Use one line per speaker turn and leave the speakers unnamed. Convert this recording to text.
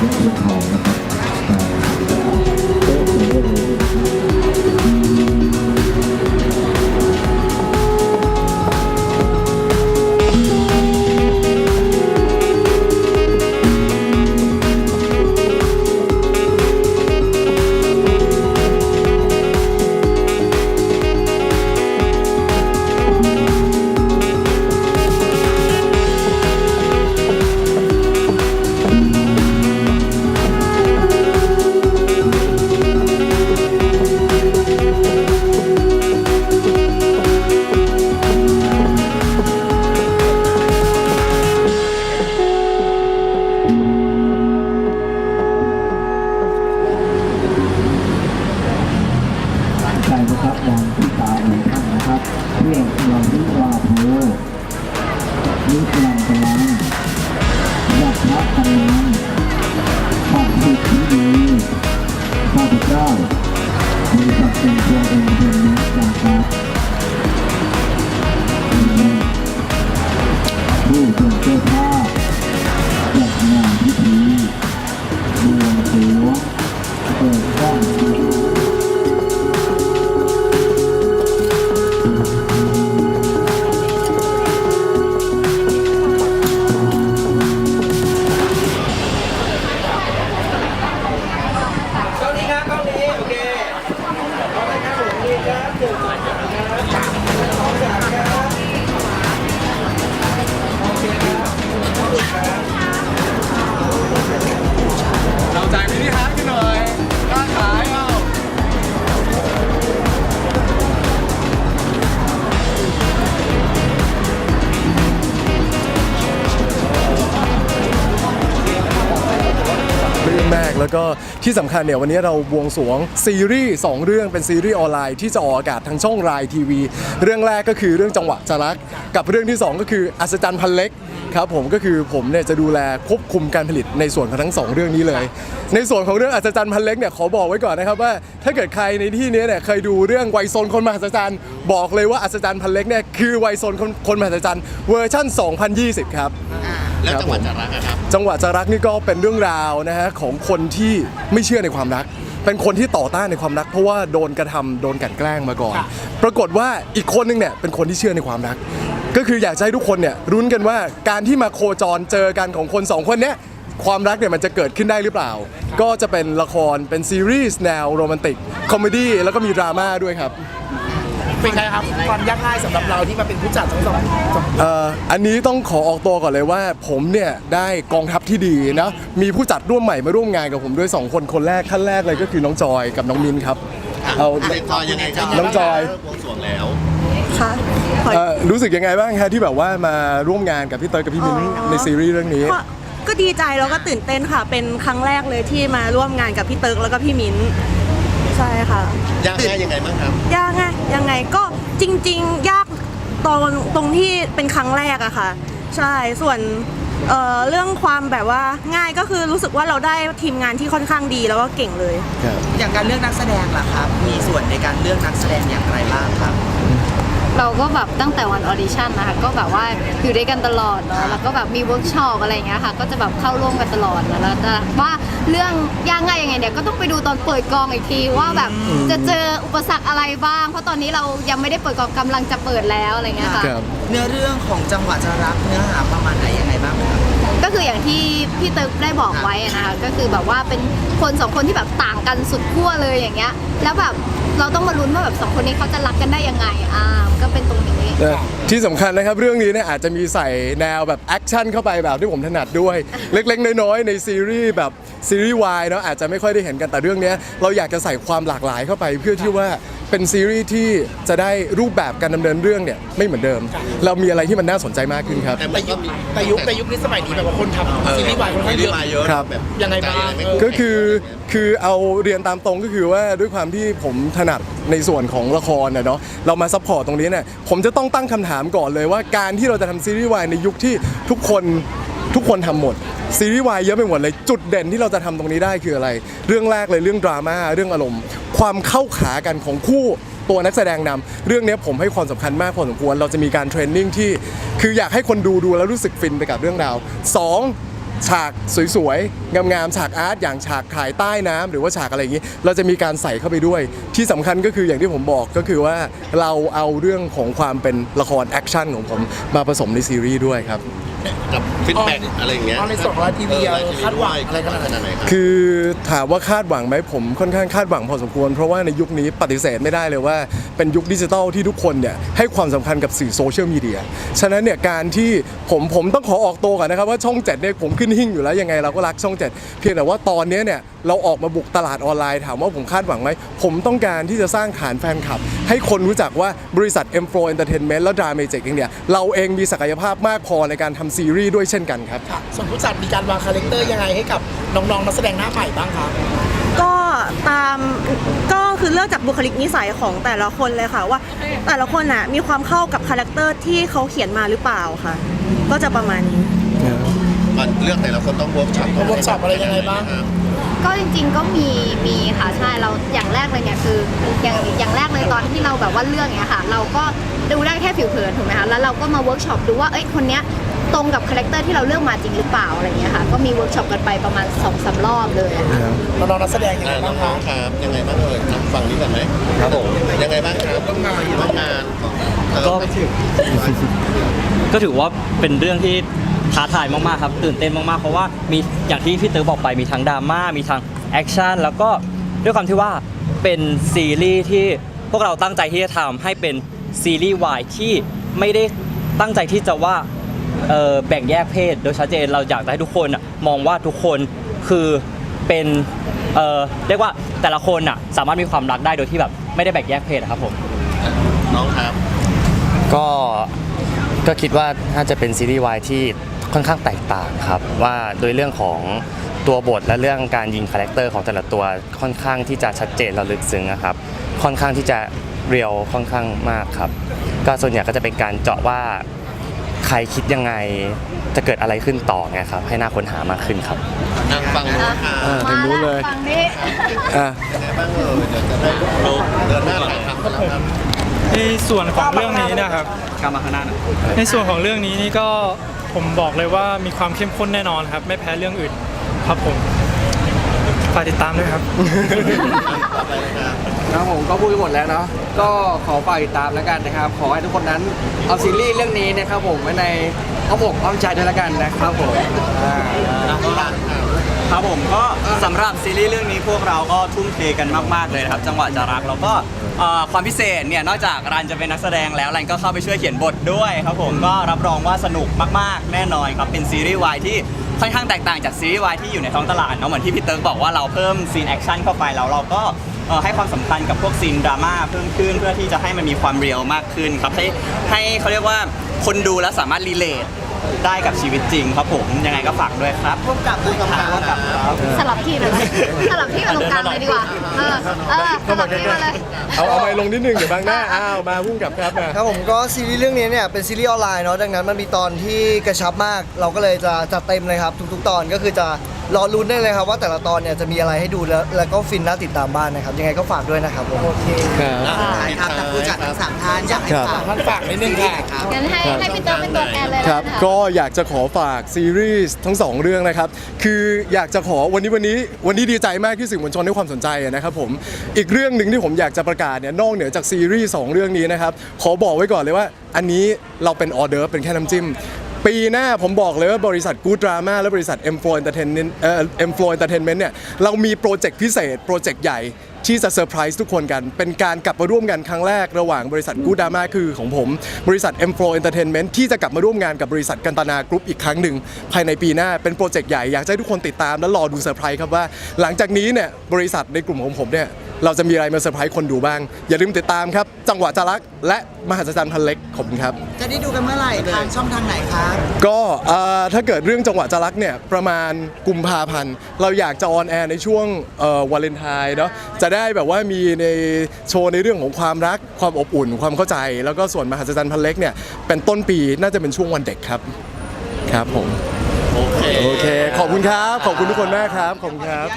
และเงินทองนะครับ นะครับมอ ที่สำ
คัญเนี่ยวันนี้เราบวงสรวงซีรีส์2เรื่องเป็นซีรีส์ออนไลน์ที่จะออกอากาศทางช่องรายทีวี เรื่องแรกก็คือเรื่องจังหวะจรัก กับเรื่องที่ 2 ก็คืออัศจรรย์พันเล็กครับผมก็คือผมเนี่ยจะดูแลควบคุมการผลิตในส่วนของทั้งสองเรื่องนี้เลย ในส่วนของเรื่องอัศจรรย์พันเล็กเนี่ยขอบอกไว้ก่อนนะครับว่า ถ้าเกิดใครในที่นี้เนี่ยเคยดูเรื่องไวยโซนคนมหัศจรรย์ บอกเลยว่าอัศจรรย์พันเล็กเนี่ยคือไวยโซนคนคนมหัศจรรย์เวอร์ชั่น 2020 ครับ
แล้วจังหวัดจะรักอะครับ
จังหวะจะรักนี่ก็เป็นเรื่องราวนะฮะของคนที่ไม่เชื่อในความรัก เป็นคนที่ต่อต้านในความรัก เพราะว่าโดนกระทำโดนกลันแกล้งมาก่อนปรากฏว่าอีกคนนึงเนี่ยเป็นคนที่เชื่อในความรัก ก็คืออยากจะให้ทุกคนเนี่ยรุ้นกันว่าการที่มาโคจรเจอกันของคนสองคนเนี้ยความรักเนี่ยมันจะเกิดขึ้นได้หรือเปล่า ก็จะเป็นละครเป็นซีรีส์แนวโรแมนติกคอมเมดี้แล้วก็มีดราม่าด้วยครับ
เป็นไงครับความยากง่ายสำหรับเราที่มาเป็นผู้จัดทั้งสองสอง
เอ่ออันนี้ต้องขอออกตัวก่อนเลยว่า ผมเนี่ยได้กองทัพที่ดีนะ มีผู้จัดร่วมใหม่มาร่วมงานกับผมด้วย 2 คนคนแรกขั้นแรกเลยก็คือน้องจอยกับน้องมินครับเอา
ติดต่อยังไงครับ
น้องจอย
บวงสรวงแล้ว
ค่ะขอ
เอ่อรู้สึกยังไงบ้างฮะที่แบบว่ามาร่วมงานกับพี่เตยกับพี่มิน
อ๋อ
ในซีรีส์เรื่องนี้
ก็ก็ดีใจแล้วก็ตื่นเต้นค่ะ เป็นครั้งแรกเลยที่มาร่วมงานกับพี่เติร์กแล้วก็พี่มิ้น ใช่ค่ะ
ยากง่ายยังไงบ้างครับ
ยากไงยังไงก็จริง ๆ ยากตอนตรงที่เป็นครั้งแรกอะค่ะ ใช่ส่วนเอ่อเรื่องความแบบว่าง่ายก็คือรู้สึกว่าเราได้ทีมงานที่ค่อนข้างดีแล้วก็เก่งเลย
อย่างการเลือกนักแสดงล่ะครับ มีส่วนในการเลือกนักแสดงอย่างไรบ้างครับ
เราก็แบบตั้งแต่วันออดิชั่นนะคะก็แบบว่าอยู่ด้วยกันตลอดเนาะแล้วก็แบบมีเวิร์กช็อปอะไรอย่างเงี้ยค่ะ ก็จะแบบเข้าร่วมกันตลอดนะแล้วแต่ว่าเรื่องยากง่ายยังไงเนี่ยก็ต้องไปดูตอนเปิดกองอีกทีว่าแบบจะเจออุปสรรคอะไรบ้าง เพราะตอนนี้เรายังไม่ได้เปิดกองกำลังจะเปิดแล้วอะไรเงี้ยค่ะ
ครับ
เนื้อเรื่องของจังหวะจะรักเนื้อหาประมาณไหนยังไงบ้างครับ
ก็คืออย่างที่พี่ตึกได้บอกไว้อะนะคะก็คือแบบว่าเป็นคนสองคนที่แบบต่างกันสุดขั้วเลยอย่างเงี้ย แล้วแบบ เราต้องมาลุ้นว่าแบบสองคนนี้เขาจะรักกันได้ยังไงอ่าก็เป็นตรงนี้
แต่ที่สำคัญนะครับเรื่องนี้เนี่ยอาจจะมีใส่แนวแบบแอคชั่นเข้าไปแบบที่ผมถนัดด้วย เล็กๆ น้อยๆ ในซีรีส์แบบซีรีส์วายเนาะอาจจะไม่ค่อยได้เห็นกันแต่เรื่องเนี้ยเราอยากจะใส่ความหลากหลายเข้าไปเพื่อที่ว่า เป็นซีรีส์ที่จะได้รูปแบบการดำเนินเรื่องเนี่ยไม่เหมือนเดิม เรามีอะไรที่มันน่าสนใจมากขึ้นครับ
แต่มันก็มี
แต่ยุคแต่ยุคนี้สมัยนี้แบบว่าคนทำซีรีส์วายค่อนข้างเยอะ
ซีรีส์วายเยอะ
ครับ
แบบ
ยังไงบ้าง
ไม่คุ้ม
ก็คือคือเอาเรียนตามตรงก็คือว่าด้วยความที่ผมถนัดในส่วนของละครนะเนาะเรามาซัพพอร์ตตรงนี้เนี่ยผมจะต้องตั้งคำถามก่อนเลยว่าการที่เราจะทำซีรีส์วายในยุคที่ทุกคนทุกคนทำหมด ซีรีส์วายเยอะไปหมดเลยจุดเด่นที่เราจะทำตรงนี้ได้คืออะไร เรื่องแรกเลยเรื่องดราม่าเรื่องอารมณ์ ความเข้าขากันของคู่ตัวนักแสดงนำเรื่องนี้ผมให้ความสำคัญมากพอสมควร เราจะมีการเทรนนิ่งที่ คืออยากให้คนดูดูแล้วรู้สึกฟินไปกับเรื่องราวสอง ฉากสวยๆ งามๆ ฉากอาร์ตอย่างฉากถ่ายใต้น้ำหรือว่าฉากอะไรอย่างนี้ เราจะมีการใส่เข้าไปด้วย ที่สำคัญก็คืออย่างที่ผมบอกก็คือว่าเราเอาเรื่องของความเป็นละครแอคชั่นของผมมาผสมในซีรีส์ด้วยครับ
กับฟีดแบ็กอะไรอย่างเงี้ย
เอาในส่วนของ TV
เออ
เราคาดหวัง
อะไรขนาดไหนครับ
คือถามว่าคาดหวังไหมผมค่อนข้างคาดหวังพอสมควร เพราะว่าในยุคนี้ปฏิเสธไม่ได้เลยว่าเป็นยุคดิจิทัลที่ทุกคนเนี่ยให้ความสำคัญกับสื่อโซเชียลมีเดียฉะนั้นเนี่ยการที่ผมผมต้องขอออกตัวก่อนนะครับว่าช่องเจ็ดเนี่ยผมขึ้นหิ่งอยู่แล้วยังไงเราก็รักช่องเจ็ดเพียงแต่ว่าตอนเนี้ยเนี่ยเราออกมาบุกตลาดออนไลน์ถามว่าผมคาดหวังไหมผมต้องการที่จะสร้างฐานแฟนคลับ ให้คนรู้จักว่าบริษัท M Pro Entertainment และ Drama Magic เองเนี่ยเราเองมีศักยภาพมากพอในการทำซีรีส์ด้วยเช่นกันครับ
ค่ะส่วนผู้จัดมีการวางคาแรคเตอร์ยังไงให้กับน้องๆนักแสดงหน้าใหม่บ้างคะ
ก็ตามก็คือเลือกจากบุคลิกนิสัยของแต่ละคนเลยค่ะว่า แต่ละคนน่ะมีความเข้ากับคาแรคเตอร์ที่เขาเขียนมาหรือเปล่าค่ะ ก็จะประมาณนี้
มันเลือกแต่ละคนต้องเวิร์กช็อป
ต้อง workshop อะไรยังไงบ้าง
ครับ
ก็จริงๆก็มีมีค่ะใช่เราอย่างแรกเลยเนี่ยคืออย่างอย่างแรกเลยตอนที่เราแบบว่าเรื่องเนี้ยค่ะ เราก็ดูได้แค่ผิวเผินถูกไหมคะแล้วเราก็มาเวิร์กช็อปดูว่าเอ้ยคนเนี้ยตรงกับคาแรคเตอร์ที่เราเลือกมาจริงหรือเปล่าอะไรเงี้ยค่ะก็มีเวิร์กช็อปกันไปประมาณ2อสรอบเลยอะค่ะ
น้องๆนักแสดงยังไง
อ่า
บ้าง
น้
คะ
องๆครับยังไงบ้างเอ่ยน้องฝั่งนี้ก่อนไหมครับผมยังไงบ้างครับต้องงานต้องงานเออ
ก็ก็ถือว่าเป็นเรื่องที่ ท้าทายมากๆครับตื่นเต้นมากๆเพราะว่ามีอย่างที่พี่เต๋อบอกไปมีทั้งดราม่ามีทั้งแอคชั่นแล้วก็ด้วยความที่ว่าเป็นซีรีส์ที่พวกเราตั้งใจที่จะทำให้เป็นซีรีส์วายที่ไม่ได้ตั้งใจที่จะว่าแบ่งแยกเพศ โดยชัดเจนเราอยากให้ทุกคนมองว่าทุกคนคือเป็นเเรียกว่าแต่ละคนอะสามารถมีความรักได้โดยที่แบบไม่ได้แบ่งแยกเพศครับผม
น้องครับ
ก็ก็คิดว่าน่าจะเป็นซีรีส์วายที่ ค่อนข้างแตกต่างครับว่าโดยเรื่องของตัวบทและเรื่องการยิงคาแรคเตอร์ของแต่ละตัวค่อนข้างที่จะชัดเจนและลึกซึ้งนะครับ ค่อนข้างที่จะเรียวค่อนข้างมากครับ ก็ส่วนใหญ่ก็จะเป็นการเจาะว่าใครคิดยังไงจะเกิดอะไรขึ้นต่อไงครับ ให้น่าค้นหามากขึ้นครับ
นั่งฟังนู้นค่ะ
อ่าทางนู้นเลย
ฝั่งนี้
อะ
ยังไงบ้างเอ่ยเดี๋ยวจะได้ดูเดินหน้าถ่ายทำกันแล้วครับ
ในส่วนของเรื่องนี้นะครับ
กลับมาข้างหน้านะ
ในส่วนของเรื่องนี้นี่ก็ ผมบอกเลยว่ามีความเข้มข้นแน่นอนครับ ไม่แพ้เรื่องอื่นครับผมฝากติดตามด้วยครับ
ต่อไปเลยครับ
ครับผมก็พูดไปหมดแล้วเนาะก็ขอฝากติดตามแล้วกันนะครับ ขอให้ทุกคนนั้นเอาซีรีส์เรื่องนี้นะครับผมไว้ในอ้อมอกอ้อมใจด้วยแล้วกันนะครับผมอ่า
ครับ ผมก็สำหรับซีรีส์เรื่องนี้พวกเราก็ทุ่มเทกันมาก ๆ เลยนะครับจังหวะจะรักแล้วก็เอ่อความพิเศษเนี่ยนอกจากรันจะเป็นนักแสดงแล้วรันก็เข้าไปช่วยเขียนบทด้วยครับผมก็รับรองว่าสนุกมากๆ แน่นอนครับเป็นซีรีส์วายที่ค่อนข้างแตกต่างจากซีรีส์วายที่อยู่ในท้องตลาดเนาะเหมือนที่พี่เติร์กบอกว่าเราเพิ่มซีนแอคชั่นเข้าไปแล้วเราก็เอ่อให้ความสำคัญกับพวกซีนดราม่าเพิ่มขึ้นเพื่อที่จะให้มันมีความเรียลมากขึ้นครับให้ให้เขาเรียกว่าคนดูแล้วสามารถรีเลท ได้กับชีวิตจริงครับผมยังไงก็ฝากด้วยครับ
ร่วมกับร่วมกับ
ร่วมกับครับ
สลับที่เลยไหมสลับที่กับตรงกลางเลยดีกว่า เออ เออสลับที่มาเลย
เอาเอาไมค์ลงนิดนึงเดี๋ยวบางหน้าอ้าวมาพุ่งกับครับมา
ครับผมก็ซีรีส์เรื่องนี้เนี่ยเป็นซีรีส์ออนไลน์เนาะดังนั้นมันมีตอนที่กระชับมาก เราก็เลยจะจัดเต็มเลยครับ ทุก ๆ ตอนก็คือจะ รอลุ้นได้เลยครับว่าแต่ละตอนเนี่ยจะมีอะไรให้ดูแล้วแล้วก็ฟินน่าติดตามบ้านนะครับ ยังไงก็ฝากด้วยนะครับผม
โอเค
ครับ
ครับแต่ผู้จัดทั้งสามท่าน
อยากให้ฝากท่านฝากนิดนึงค่ะ
งั้นให้ให้พี่เติร์กเป็นตัวแทนเลย
ครับ
แล้วกันนะะ
ก็อยากจะขอฝากซีรีส์ทั้งสองเรื่องนะครับ คืออยากจะขอวันนี้วันนี้วันนี้ดีใจมากที่สื่อมวลชนให้ความสนใจนะครับผม อีกเรื่องหนึ่งที่ผมอยากจะประกาศเนี่ยนอกเหนือจากซีรีส์สองเรื่องนี้นะครับ ขอบอกไว้ก่อนเลยว่า อันนี้เราเป็นออเดอร์ฟเป็นแค่น้ำจิ้ม ปีหน้าผมบอกเลยว่าบริษัท Good Drama และบริษัท M Flow Entertainment เอ่อ M Flow Entertainment เนี่ยเรามีโปรเจกต์พิเศษ โปรเจกต์ใหญ่ ที่จะเซอร์ไพรส์ทุกคนกัน เป็นการกลับมาร่วมกันครั้งแรกระหว่างบริษัท Good Drama คือของผม บริษัท M Flow Entertainment ที่จะกลับมาร่วมงานกับบริษัทกันตนากรุ๊ปอีกครั้งหนึ่ง ภายในปีหน้าเป็นโปรเจกต์ใหญ่อยากให้ทุกคนติดตามและรอดูเซอร์ไพรส์ครับว่า หลังจากนี้เนี่ยบริษัทในกลุ่มของผมเนี่ย เราจะมีอะไรมาเซอร์ไพรส์คนดูบ้าง อย่าลืมติดตามครับ จังหวะจะรัก และมหัศจรรย์พันเล็กขอบคุณครับ
จะได้ดูกันเมื่อไหร่ทางช่องทางไหนครับ
ก็เอ่อถ้าเกิดเรื่องจังหวะจะรักเนี่ยประมาณกุมภาพันธ์ เราอยากจะออนแอร์ในช่วงเอ่อวาเลนไทน์เนาะจะได้แบบว่ามีในโชว์ในเรื่องของความรักความอบอุ่นความเข้าใจ แล้วก็ส่วนมหัศจรรย์พันเล็กเนี่ยเป็นต้นปีน่าจะเป็นช่วงวันเด็กครับครับผม
โอเค
โอเคขอบคุณครับ ขอบคุณทุกคนมากครับขอบคุณครับ